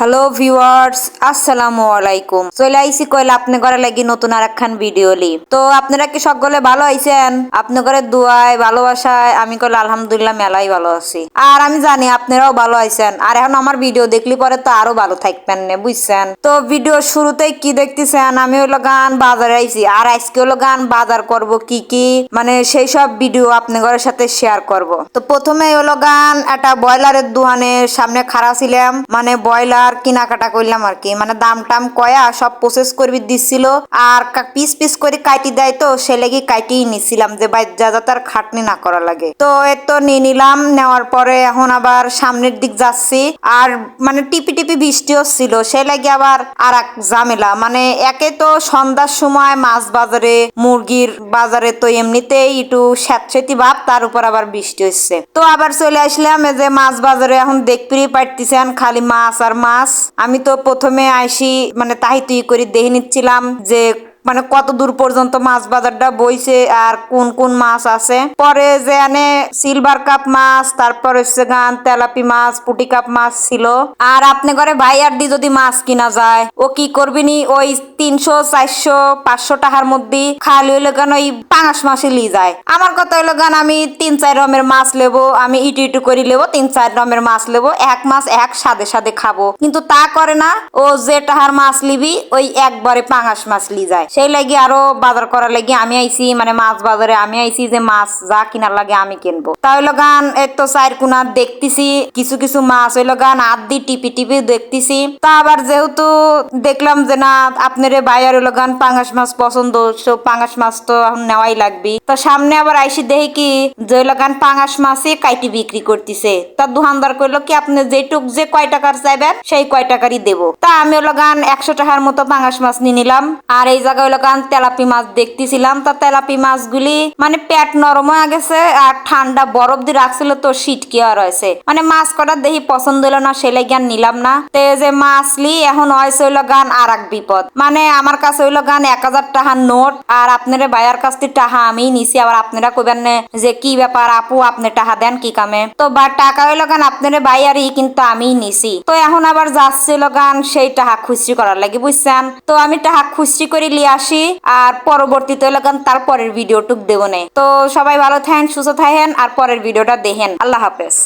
Hello viewers আসসালামু আলাইকুম চলে আইসি কইলে আপনি ঘরে লাগি নতুন আর একখান ভিডিও লি। তো আপনারা কি সকলে ভালো আইছেন? আপনি ঘরে দুয়ায়, ভালোবাসায়, আমি কইলে আলহামদুলিল্লাহ মেলাই ভালো আছি। আর আমি জানি আপনারাও ভালো আইছেন। আর এখন আমার ভিডিও দেখলি পরে তো আরও ভালো থাকবেন না, বুঝছেন? তো ভিডিও শুরুতেই কি দেখতেছেন? আমি হলো গান বাজারে আইছি। আর আজকে হলো গান বাজার করব কি কি? মানে সেই সব ভিডিও আপনি ঘরের সাথে শেয়ার করব। তো প্রথমে হলো গান একটা ব্রয়লারের দোকানের সামনে খাড়া ছিলাম। মানে ব্রয়লার কেনাকাটা করলাম আর কি। মানে দাম টাম কয়া সব প্রসেস করবি দিছিল। আর পিস পিস করে কাটি দেয় তো, সে লেগে কাটিয়ে নিছিলাম যে বাই যা যাতে আর খাটনি না করা লাগে। তো এ তো নিয়ে নিলাম, নেওয়ার পরে এখন আবার সামনের দিক যাচ্ছি। আর মানে টিপি টিপি বৃষ্টি হচ্ছিল, সে লাগে আবার আর এক ঝামেলা। মানে একে তো সন্ধ্যার সময় মাছ বাজারে, মুরগির বাজারে তো এমনিতেই একটু স্যাঁতস্যাঁতি ভাব, তার উপর আবার বৃষ্টি হচ্ছে। তো আবার চলে আসলাম, এই যে মাছ বাজারে এখন দেখতেই পারতেছেন খালি মাছ আর মাছ। আমি তো প্রথমে আইসি মানে তাহি তুই করে দেখে নিচ্ছিলাম যে মানে কত দূর পর্যন্ত মাছ বাজারটা বইছে আর কোন কোন মাছ আছে? পরে যে এনে সিলভার কাপ মাছ, তারপর হচ্ছে গান, তেলাপি মাছ, পুটি কাপ মাছ ছিল। আর আপনি ঘরে ভাই আর দি যদি মাছ কিনা যায়, ও কি করবি নি? ওই তিনশো, চারশো, পাঁচশো টাকার মধ্যে খালি হইলে গান ওই পাঙাশ মাছই লি যায়। আমার কথা হইল, গান, আমি তিন, চার রকমের মাছ লেবো, আমি ইটু ইটু করে লেবো, তিন, চার রকমের মাছ লেবো, এক মাছ এক সাদে সাদে খাব। কিন্তু তা করে না, ও যে টাহার মাছ লিবি, ওই একবারে পাঙাশ মাছ লি যায়। সেই লাগি আরও বাজার করার লাগি আমি আইছি মানে মাছ বাজারে আমি আইছি যে মাছ যা কিনার লাগে আমি কিনবো। তা হইল গান এত চার কোনা দেখতেছি, কিছু কিছু মাছ ওই গান হাত দি টিপি টিপি দেখতেছি। তা আবার যেহেতু দেখলাম যে না, আপনার বাইরে হইল গান পাঙাশ মাছ পছন্দ, সো পাঙাশ মাছ তো এখন নেওয়াই লাগবে। তো সামনে আবার আইসি দেখি কি যে হইল গান পাঙাশ মাছই কাইটি বিক্রি করতেছে। তা দোকানদার কইলো কি, আপনি যেটুক যে কয় টাকার চাইবেন, সেই কয় টাকারই দেবো। তা আমি হলো গান একশো টাকার মতো পাঙাশ মাছ নিয়ে নিলাম। আর এই হলো গান তেলাপি মাছ দেখতেছিলাম। তা তেলাপি মাছগুলি মানে পেট নরম হয়ে গেছে আর ঠান্ডা বরফ দিয়ে রাখছিল তো শীতকি আর হয়েছে। মানে মাছ কটা দেখি পছন্দ হলো না সেলে জ্ঞান নিলাম না। তে যে মাছ লি এখন হয়েছে হইল গান আর এক বিপদ। মানে আমার কাছে হইল গান এক হাজার টাকার নোট, আর আপনার ভাইয়ার কাছ থেকে টাকা আমি নিছি। আবার আপনারা কইবেন যে কি ব্যাপার আপু, আপনি টাকা দেন কি কামে? তো বা টাকা হইল গান আপনার ভাইয়ারই, কিন্তু আমি নিছি। তো এখন আবার যাচ্ছিল গান সেই টাকা খুচরি করার লাগে, বুঝছেন? তো আমি টাকা খুচরি করে লিয়ে আসি আর পরবর্তীতে লাগান গান তারপরের ভিডিওটুক দেবো নে। তো সবাই ভালো থাকেন, সুস্থ থাকেন, আর পরের ভিডিওটা দেখেন। আল্লাহ হাফেজ।